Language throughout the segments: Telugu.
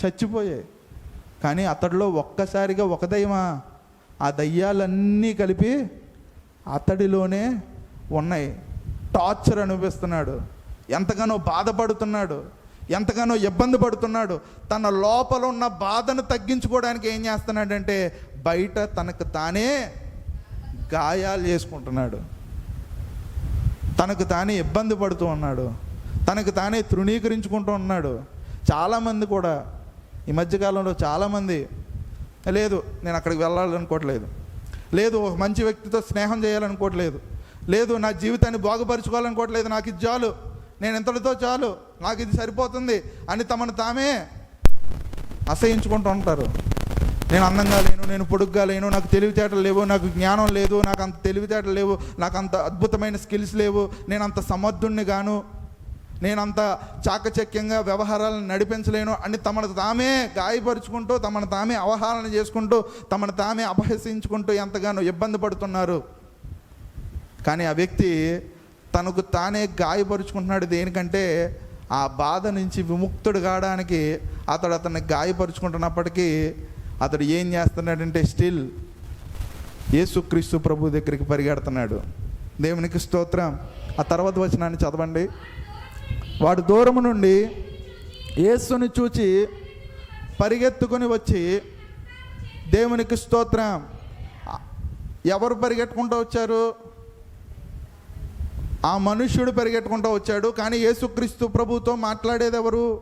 చచ్చిపోయాయి కానీ అతడిలో ఒక్కసారిగా ఒక దయ్యమా? ఆ దయ్యాలన్నీ కలిపి అతడిలోనే ఉన్నాయి. టార్చర్ అనిపిస్తున్నాడు ఎంతగానో బాధపడుతున్నాడు. ఎంతగానో ఇబ్బంది పడుతున్నాడు. తన లోపల ఉన్న బాధను తగ్గించుకోవడానికి ఏం చేస్తున్నాడంటే బయట తనకు తానే గాయాలు చేసుకుంటున్నాడు. తనకు తానే ఇబ్బంది పడుతూ ఉన్నాడు. తనకు తానే తృణీకరించుకుంటూ ఉన్నాడు. చాలామంది కూడా ఈ మధ్యకాలంలో చాలామంది లేదు నేను అక్కడికి వెళ్ళాలనుకోవట్లేదు. లేదు ఒక మంచి వ్యక్తితో స్నేహం చేయాలనుకోవట్లేదు. లేదు నా జీవితాన్ని బాగుపరుచుకోవాలనుకోవట్లేదు నాకు ఇది చాలు. నేను ఇంతటితో చాలు. నాకు ఇది సరిపోతుంది అని తమను తామే అసహించుకుంటూ ఉంటారు. నేను అందంగా లేను నేను పొడుగ్గా లేను నాకు తెలివితేటలు లేవు నాకు జ్ఞానం లేదు నాకు అంత తెలివితేటలు లేవు నాకు అంత అద్భుతమైన స్కిల్స్ లేవు నేను అంత సమర్థుణ్ణి గాను నేనంత చాకచక్యంగా వ్యవహారాలను నడిపించలేను. అని తమను తామే గాయపరుచుకుంటూ తమను తామే అవహారణ చేసుకుంటూ తమను తామే అపహసించుకుంటూ ఎంతగానో ఇబ్బంది పడుతున్నారు. కానీ ఆ వ్యక్తి తనకు తానే గాయపరుచుకుంటున్నాడు దేనికంటే ఆ బాధ నుంచి విముక్తుడు కావడానికి అతడు అతన్ని గాయపరుచుకుంటున్నప్పటికీ అతడు ఏం చేస్తున్నాడంటే స్టిల్ యేసుక్రీస్తు ప్రభు దగ్గరికి పరిగెడుతున్నాడు. దేవునికి స్తోత్రం. ఆ తర్వాత వచనాన్ని చదవండి. వాడు దూరము నుండి యేసుని చూచి పరిగెత్తుకొని వచ్చి దేవునికి స్తోత్రం. ఎవరు పరిగెట్టుకుంటూ వచ్చారు? ఆ మనుష్యుడు పరిగెట్టుకుంటూ వచ్చాడు. కానీ యేసుక్రీస్తు ప్రభుతో మాట్లాడేది ఎవరు?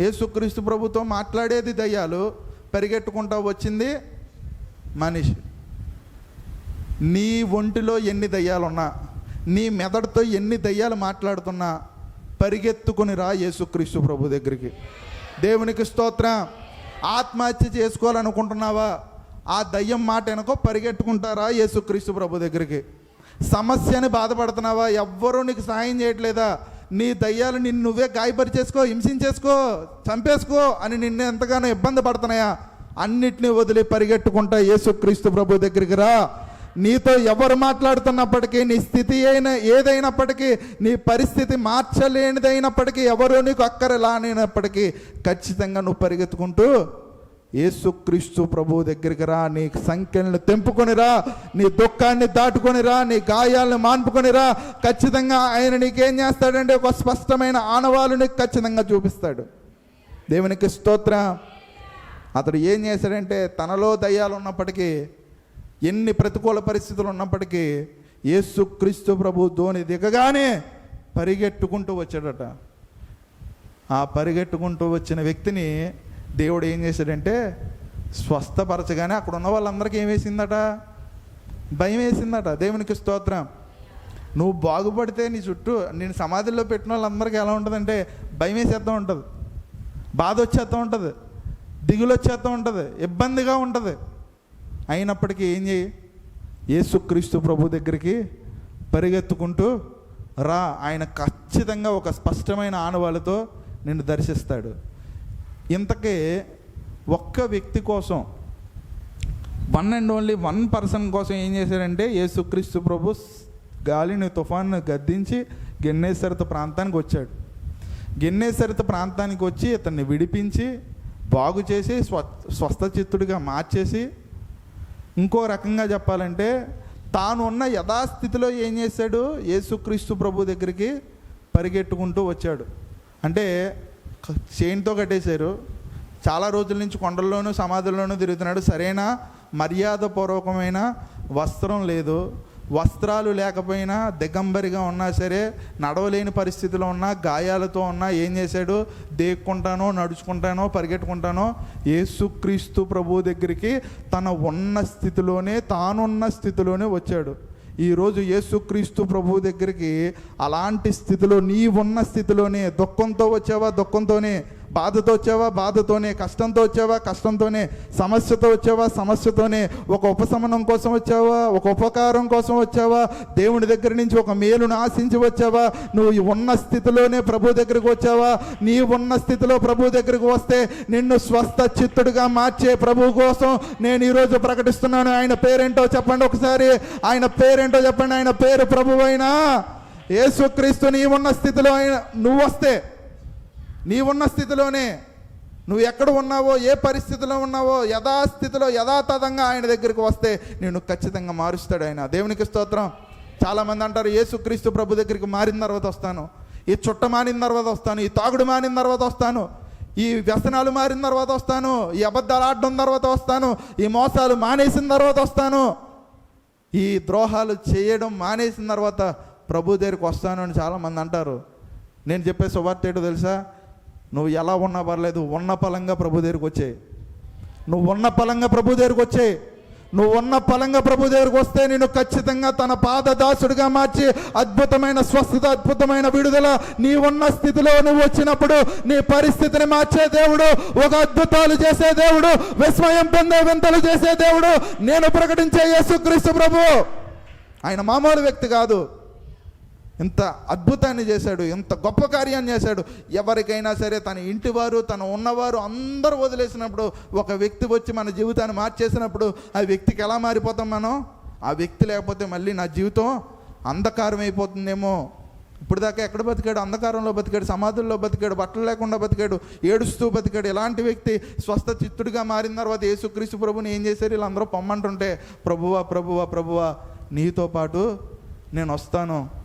యేసుక్రీస్తు ప్రభుతో మాట్లాడేది దయ్యాలు. పరిగెట్టుకుంటూ వచ్చింది మనిషి. నీ ఒంటిలో ఎన్ని దయ్యాలున్నా నీ మెదడుతో ఎన్ని దయ్యాలు మాట్లాడుతున్నా పరిగెత్తుకుని రా యేసుక్రీస్తు ప్రభు దగ్గరికి. దేవునికి స్తోత్రం. ఆత్మహత్య చేసుకోవాలనుకుంటున్నావా? ఆ దయ్యం మాట వెనకో పరిగెట్టుకుంటారా యేసుక్రీస్తు ప్రభు దగ్గరికి? సమస్యని బాధపడుతున్నావా? ఎవ్వరూ నీకు సాయం చేయట్లేదా? నీ దయ్యాలు నిన్ను నువ్వే గాయపరిచేసుకో హింసించేసుకో చంపేసుకో అని నిన్ను ఎంతగానో ఇబ్బంది పడుతున్నాయా? అన్నిటినీ వదిలి పరిగెట్టుకుంటా యేసుక్రీస్తు ప్రభు దగ్గరికి రా. నీతో ఎవరు మాట్లాడుతున్నప్పటికీ నీ స్థితి అయిన ఏదైనప్పటికీ నీ పరిస్థితి మార్చలేనిదైనప్పటికీ ఎవరో నీకు అక్కరలానైనప్పటికీ ఖచ్చితంగా నువ్వు పరిగెత్తుకుంటూ యేసుక్రీస్తు ప్రభు దగ్గరికి రా. నీ సంఖ్యలను తెంపుకొనిరా నీ దుఃఖాన్ని దాటుకొనిరా నీ గాయాలను మాన్పుకొనిరా ఖచ్చితంగా ఆయన నీకేం చేస్తాడంటే ఒక స్పష్టమైన ఆనవాలు నీకు ఖచ్చితంగా చూపిస్తాడు. దేవునికి స్తోత్ర. అతడు ఏం చేశాడంటే తనలో దయ్యాలు ఉన్నప్పటికీ ఎన్ని ప్రతికూల పరిస్థితులు ఉన్నప్పటికీ యేసుక్రీస్తు ప్రభు ధోని దిగగానే పరిగెట్టుకుంటూ వచ్చాడట. ఆ పరిగెట్టుకుంటూ వచ్చిన వ్యక్తిని దేవుడు ఏం చేశాడంటే స్వస్థపరచగానే అక్కడ ఉన్న వాళ్ళందరికీ ఏం వేసిందట? భయం వేసిందట. దేవునికి స్తోత్రం. నువ్వు బాగుపడితే నీ చుట్టూ నేను సమాధిలో పెట్టిన వాళ్ళందరికీ ఎలా ఉంటుందంటే భయం వేసేస్తూ ఉంటుంది. బాధ వచ్చేస్తూ ఉంటుంది. దిగులు వచ్చేస్తూ ఉంటుంది. ఇబ్బందిగా ఉంటుంది. అయినప్పటికీ ఏం చేయి? యేసుక్రీస్తు ప్రభు దగ్గరికి పరిగెత్తుకుంటూ రా ఆయన ఖచ్చితంగా ఒక స్పష్టమైన ఆనవాళ్ళతో నిన్ను దర్శిస్తాడు. ఇంతకీ ఒక్క వ్యక్తి కోసం one and only one person కోసం ఏం చేశాడంటే యేసుక్రీస్తు ప్రభు గాలిని తుఫాను గద్దించి గెన్నేసరిత ప్రాంతానికి వచ్చాడు. గెన్నేసరిత ప్రాంతానికి వచ్చి ఇతన్ని విడిపించి బాగు చేసి స్వ స్వస్థ చిత్తుడిగా మార్చేసి ఇంకో రకంగా చెప్పాలంటే తాను ఉన్న యథాస్థితిలో ఏం చేశాడు? యేసుక్రీస్తు ప్రభు దగ్గరికి పరిగెట్టుకుంటూ వచ్చాడు. అంటే చైన్తో కట్టేశారు. చాలా రోజుల నుంచి కొండల్లోనూ సమాధుల్లోనూ తిరుగుతున్నాడు. సరైన మర్యాదపూర్వకమైన వస్త్రం లేదు. వస్త్రాలు లేకపోయినా దిగంబరిగా ఉన్నా సరే నడవలేని పరిస్థితిలో ఉన్నా గాయాలతో ఉన్నా ఏం చేశాడు? దేక్కుంటానో నడుచుకుంటానో పరిగెట్టుకుంటానో యేసుక్రీస్తు ప్రభు దగ్గరికి తన ఉన్న స్థితిలోనే తానున్న స్థితిలోనే వచ్చాడు. ఈరోజు యేసుక్రీస్తు ప్రభు దగ్గరికి అలాంటి స్థితిలో నీ ఉన్న స్థితిలోనే దుఃఖంతో వచ్చావా? దుఃఖంతోనే. బాధతో వచ్చావా? బాధతోనే కష్టంతో వచ్చావా? కష్టంతోనే సమస్యతో వచ్చావా? సమస్యతోనే ఒక ఉపశమనం కోసం వచ్చావా? ఒక ఉపకారం కోసం వచ్చావా? దేవుని దగ్గర నుంచి ఒక మేలును ఆశించి వచ్చావా? నువ్వు ఉన్న స్థితిలోనే ప్రభు దగ్గరికి వచ్చావా? నీ ఉన్న స్థితిలో ప్రభు దగ్గరికి వస్తే నిన్ను స్వస్థ చిత్తుడిగా మార్చే ప్రభు కోసం నేను ఈరోజు ప్రకటిస్తున్నాను. ఆయన పేరేంటో చెప్పండి ఒకసారి. ఆయన పేరేంటో చెప్పండి. ఆయన పేరు ప్రభువైనా. యేసుక్రీస్తు నీ ఉన్న స్థితిలో ఆయన నువ్వు వస్తే నీవున్న స్థితిలోనే నువ్వు ఎక్కడ ఉన్నావో ఏ పరిస్థితిలో ఉన్నావో యథాస్థితిలో యథాతథంగా ఆయన దగ్గరికి వస్తే నేను ఖచ్చితంగా మారుస్తాడు ఆయన. దేవునికి స్తోత్రం. చాలామంది అంటారు ఏసుక్రీస్తు ప్రభు దగ్గరికి మారిన తర్వాత వస్తాను. ఈ చుట్ట మానిన తర్వాత వస్తాను. ఈ తాగుడు మానిన తర్వాత వస్తాను. ఈ వ్యసనాలు మారిన తర్వాత వస్తాను. ఈ అబద్ధాలు ఆడడం తర్వాత వస్తాను. ఈ మోసాలు మానేసిన తర్వాత వస్తాను. ఈ ద్రోహాలు చేయడం మానేసిన తర్వాత ప్రభు దగ్గరికి వస్తాను అని చాలామంది అంటారు. నేను చెప్పే సువార్త ఏంటో తెలుసా? నువ్వు ఎలా ఉన్నా పర్లేదు ఉన్న పలంగా ప్రభు దగ్గరికి వచ్చేయి నువ్వు ఉన్న పలంగా ప్రభు దగ్గరికి వచ్చేయి నువ్వు ఉన్న పలంగా ప్రభు దగ్గరికి వస్తే నేను ఖచ్చితంగా తన పాదదాసుడిగా మార్చి అద్భుతమైన స్వస్థత అద్భుతమైన విడుదల నీ ఉన్న స్థితిలో నువ్వు వచ్చినప్పుడు నీ పరిస్థితిని మార్చే దేవుడు ఒక అద్భుతాలు చేసే దేవుడు విస్మయం పొందే వింతలు చేసే దేవుడు నేను ప్రకటించే యేసుక్రీస్తు ప్రభు. ఆయన మామూలు వ్యక్తి కాదు. ఇంత అద్భుతాన్ని చేశాడు ఇంత గొప్ప కార్యాన్ని చేశాడు. ఎవరికైనా సరే తన ఇంటివారు తన ఉన్నవారు అందరూ వదిలేసినప్పుడు ఒక వ్యక్తి వచ్చి మన జీవితాన్ని మార్చేసినప్పుడు ఆ వ్యక్తికి ఎలా మారిపోతాం మనం? ఆ వ్యక్తి లేకపోతే మళ్ళీ నా జీవితం అంధకారం అయిపోతుందేమో. ఇప్పుడు దాకా ఎక్కడ బతికాడు? అంధకారంలో బతికాడు సమాధుల్లో బతికాడు బట్టలు లేకుండా బతికాడు ఏడుస్తూ బతికాడు. ఇలాంటి వ్యక్తి స్వస్థ చిత్తుడిగా మారిన తర్వాత యేసుక్రీస్తు ప్రభుని ఏం చేశారు? వీళ్ళందరూ పొమ్మంటుంటే ప్రభువా ప్రభువా ప్రభువా నీతో పాటు నేను వస్తాను.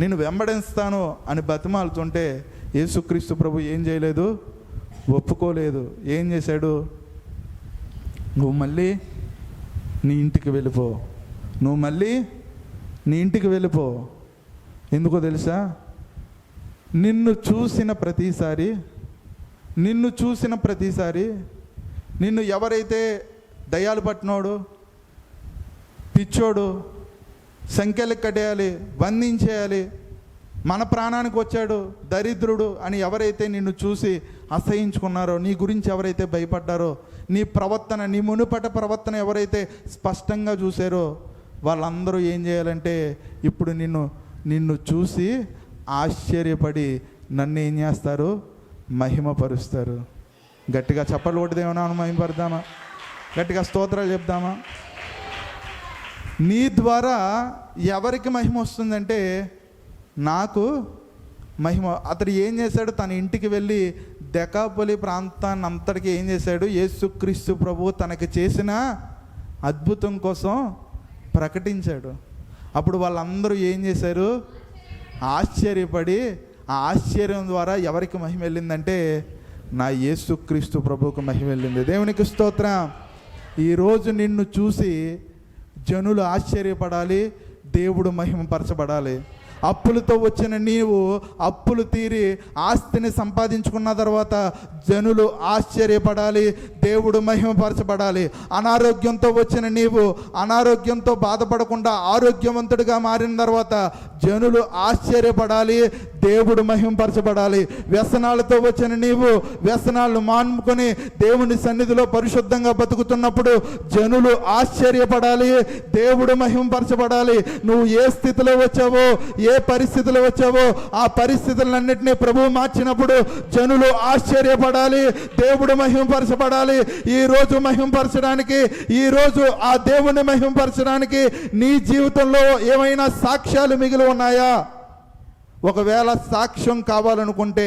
నేను వెంబడిస్తాను అని బతిమాలుతుంటే యేసుక్రీస్తు ప్రభు ఏం చేయలేదు? ఒప్పుకోలేదు. ఏం చేశాడు? నువ్వు మళ్ళీ నీ ఇంటికి వెళ్ళిపో. నువ్వు మళ్ళీ నీ ఇంటికి వెళ్ళిపో. ఎందుకో తెలుసా? నిన్ను చూసిన ప్రతిసారి నిన్ను చూసిన ప్రతిసారి నిన్ను ఎవరైతే దయాలు పట్టినోడు పిచ్చోడు సంఖ్యలు కట్టేయాలి బంధించేయాలి. మన ప్రాణానికి వచ్చాడు దరిద్రుడు అని ఎవరైతే నిన్ను చూసి అసహించుకున్నారో నీ గురించి ఎవరైతే భయపడ్డారో నీ ప్రవర్తన నీ మునుపట ప్రవర్తన ఎవరైతే స్పష్టంగా చూసారో వాళ్ళందరూ ఏం చేయాలంటే ఇప్పుడు నిన్ను నిన్ను చూసి ఆశ్చర్యపడి నన్ను ఏం చేస్తారు? మహిమపరుస్తారు. గట్టిగా చప్పట్లు కొట్టిదేమన్నా మహిమపడదామా గట్టిగా స్తోత్రాలు చెప్దామా? నీ ద్వారా ఎవరికి మహిమ వస్తుందంటే నాకు మహిమ. అతడు ఏం చేశాడు? తన ఇంటికి వెళ్ళి దెకాపొలి ప్రాంతాన్ని అంతటికి ఏం చేశాడు? యేసుక్రీస్తు ప్రభు తనకి చేసిన అద్భుతం కోసం ప్రకటించాడు. అప్పుడు వాళ్ళందరూ ఏం చేశారు? ఆశ్చర్యపడి ఆ ఆశ్చర్యం ద్వారా ఎవరికి మహిమ వెళ్ళిందంటే నా యేసుక్రీస్తు ప్రభువుకు మహిమ వెళ్ళింది. దేవునికి స్తోత్రం. ఈరోజు నిన్ను చూసి జనులు ఆశ్చర్యపడాలి దేవుడు మహిమపరచబడాలి. అప్పులతో వచ్చిన నీవు అప్పులు తీరి ఆస్తిని సంపాదించుకున్న తర్వాత జనులు ఆశ్చర్యపడాలి దేవుడు మహిమపరచబడాలి. అనారోగ్యంతో వచ్చిన నీవు అనారోగ్యంతో బాధపడకుండా ఆరోగ్యవంతుడిగా మారిన తర్వాత జనులు ఆశ్చర్యపడాలి దేవుడు మహిమపరచబడాలి. వ్యసనాలతో వచ్చిన నీవు వ్యసనాలను మానుకొని దేవుని సన్నిధిలో పరిశుద్ధంగా బతుకుతున్నప్పుడు జనులు ఆశ్చర్యపడాలి దేవుడు మహిమపరచబడాలి. నువ్వు ఏ స్థితిలో వచ్చావో ఏ ఏ పరిస్థితులు వచ్చావో ఆ పరిస్థితులన్నింటినీ ప్రభువు మార్చినప్పుడు జనులు ఆశ్చర్యపడాలి దేవుడు మహింపరచబడాలి. ఈ రోజు ఈరోజు ఈ రోజు ఆ దేవుని మహింపరచడానికి నీ జీవితంలో ఏమైనా సాక్ష్యాలు మిగిలి ఉన్నాయా? ఒకవేళ సాక్ష్యం కావాలనుకుంటే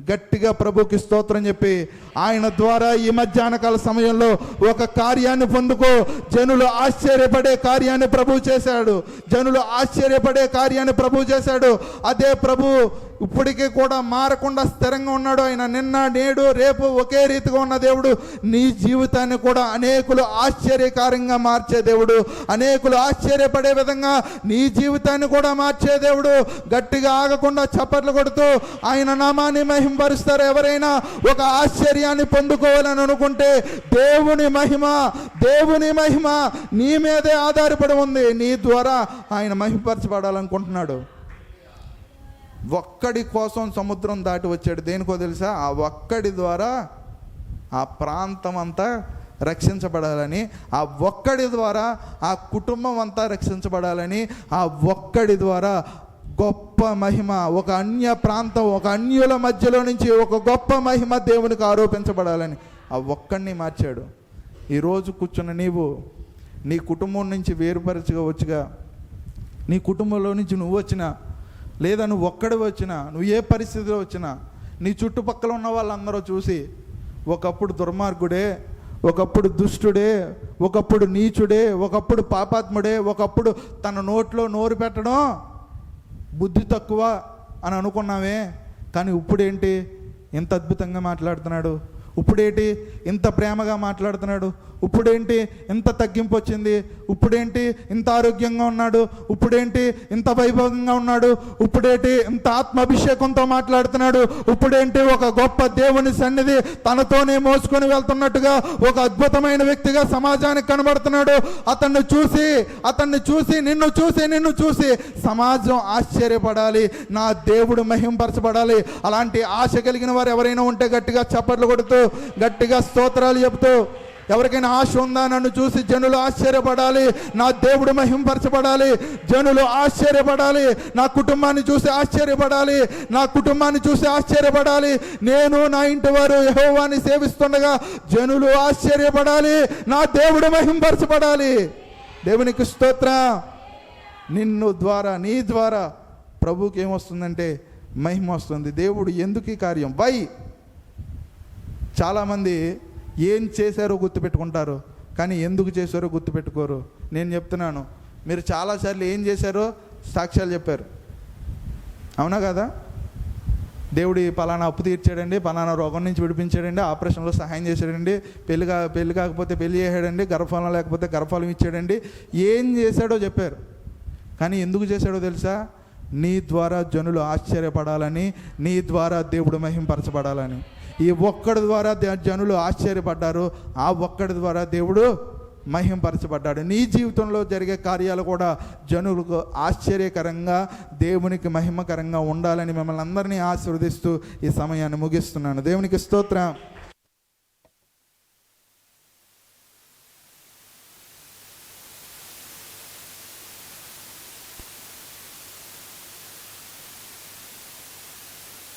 గట్టిగా ప్రభుకి స్తోత్రం చెప్పి ఆయన ద్వారా ఈ మధ్యాహ్నకాల సమయంలో ఒక కార్యాన్ని పొందుకో. జనులు ఆశ్చర్యపడే కార్యాన్ని ప్రభు చేశాడు. జనులు ఆశ్చర్యపడే కార్యాన్ని ప్రభు చేశాడు. అదే ప్రభు ఇప్పటికీ కూడా మారకుండా స్థిరంగా ఉన్నాడు ఆయన. నిన్న నేడు రేపు ఒకే రీతిగా ఉన్న దేవుడు. నీ జీవితాన్ని కూడా అనేకులు ఆశ్చర్యకారంగా మార్చే దేవుడు. అనేకులు ఆశ్చర్యపడే విధంగా నీ జీవితాన్ని కూడా మార్చే దేవుడు. గట్టిగా ఆగకుండా చప్పట్లు కొడుతూ ఆయన నామాన్ని మహింపరుస్తారు. ఎవరైనా ఒక ఆశ్చర్యాన్ని పొందుకోవాలని అనుకుంటే దేవుని మహిమ దేవుని మహిమ నీ మీదే ఆధారపడి ఉంది. నీ ద్వారా ఆయన మహింపరచబడాలనుకుంటున్నాడు. ఒక్కడి కోసం సముద్రం దాటి వచ్చాడు. దేనికో తెలుసా? ఆ ఒక్కడి ద్వారా ఆ ప్రాంతం అంతా రక్షించబడాలని ఆ ఒక్కడి ద్వారా ఆ కుటుంబం అంతా రక్షించబడాలని ఆ ఒక్కడి ద్వారా గొప్ప మహిమ ఒక అన్య ప్రాంతం ఒక అన్యుల మధ్యలో నుంచి ఒక గొప్ప మహిమ దేవునికి ఆరోపించబడాలని ఆ ఒక్కడిని మార్చాడు. ఈరోజు కూర్చున్న నీవు నీ కుటుంబం నుంచి వేరుపరచవచ్చుగా నీ కుటుంబంలో నుంచి నువ్వు వచ్చినా లేదా నువ్వు ఒక్కడి వచ్చినా నువ్వు ఏ పరిస్థితిలో వచ్చినా నీ చుట్టుపక్కల ఉన్న వాళ్ళందరూ చూసి ఒకప్పుడు దుర్మార్గుడే ఒకప్పుడు దుష్టుడే ఒకప్పుడు నీచుడే ఒకప్పుడు పాపాత్ముడే ఒకప్పుడు తన నోట్లో నోరు పెట్టడం బుద్ధి తక్కువ అని అనుకున్నామే. కానీ ఇప్పుడేంటి? ఎంత అద్భుతంగా మాట్లాడుతున్నాడు. ఇప్పుడేంటి ఇంత ప్రేమగా మాట్లాడుతున్నాడు? ఇప్పుడేంటి ఇంత తగ్గింపు వచ్చింది? ఇప్పుడేంటి ఇంత ఆరోగ్యంగా ఉన్నాడు? ఇప్పుడేంటి ఇంత వైభవంగా ఉన్నాడు? ఇప్పుడేంటి ఇంత ఆత్మాభిషేకంతో మాట్లాడుతున్నాడు? ఇప్పుడేంటి ఒక గొప్ప దేవుని సన్నిధి తనతోనే మోసుకొని వెళ్తున్నట్టుగా ఒక అద్భుతమైన వ్యక్తిగా సమాజానికి కనబడుతున్నాడు? అతన్ని చూసి అతన్ని చూసి నిన్ను చూసి నిన్ను చూసి సమాజం ఆశ్చర్యపడాలి. నా దేవుడు మహింపరచబడాలి. అలాంటి ఆశ కలిగిన వారు ఎవరైనా ఉంటే గట్టిగా చప్పట్లు కొడుతూ గట్టిగా స్తోత్రాలు చెబుతూ ఎవరికైనా ఆశ ఉందా నన్ను చూసి జనులు ఆశ్చర్యపడాలి నా దేవుడు మహింపరచబడాలి జనులు ఆశ్చర్యపడాలి నా కుటుంబాన్ని చూసి ఆశ్చర్యపడాలి నా కుటుంబాన్ని చూసి ఆశ్చర్యపడాలి నేను నా ఇంటి వారు యహోవాన్ని సేవిస్తుండగా జనులు ఆశ్చర్యపడాలి నా దేవుడు మహింపరచబడాలి. దేవునికి స్తోత్ర. నిన్ను ద్వారా నీ ద్వారా ప్రభుకి ఏమొస్తుందంటే మహిమ వస్తుంది. దేవుడు ఎందుకు ఈ కార్యం? వై చాలామంది ఏం చేశారో గుర్తుపెట్టుకుంటారు కానీ ఎందుకు చేశారో గుర్తుపెట్టుకోరు. నేను చెప్తున్నాను మీరు చాలాసార్లు ఏం చేశారో సాక్ష్యాలు చెప్పారు. అవునా కదా? దేవుడి పలానా అప్పు తీర్చాడండి పలానా రోగం నుంచి విడిపించాడండి ఆపరేషన్లో సహాయం చేశాడండి పెళ్ళి కా పెళ్ళి కాకపోతే పెళ్ళి చేశాడండి గర్భఫలం లేకపోతే గర్భఫలం ఇచ్చాడండి ఏం చేశాడో చెప్పారు. కానీ ఎందుకు చేశాడో తెలుసా? నీ ద్వారా జనులు ఆశ్చర్యపడాలని నీ ద్వారా దేవుడు మహింపరచబడాలని. ఈ ఒక్కడి ద్వారా జనులు ఆశ్చర్యపడ్డారు. ఆ ఒక్కడి ద్వారా దేవుడు మహింపరచబడ్డాడు. నీ జీవితంలో జరిగే కార్యాలు కూడా జనులకు ఆశ్చర్యకరంగా దేవునికి మహిమకరంగా ఉండాలని మిమ్మల్ని అందరినీ ఆశీర్వదిస్తూ ఈ సమయాన్ని ముగిస్తున్నాను. దేవునికి స్తోత్రం.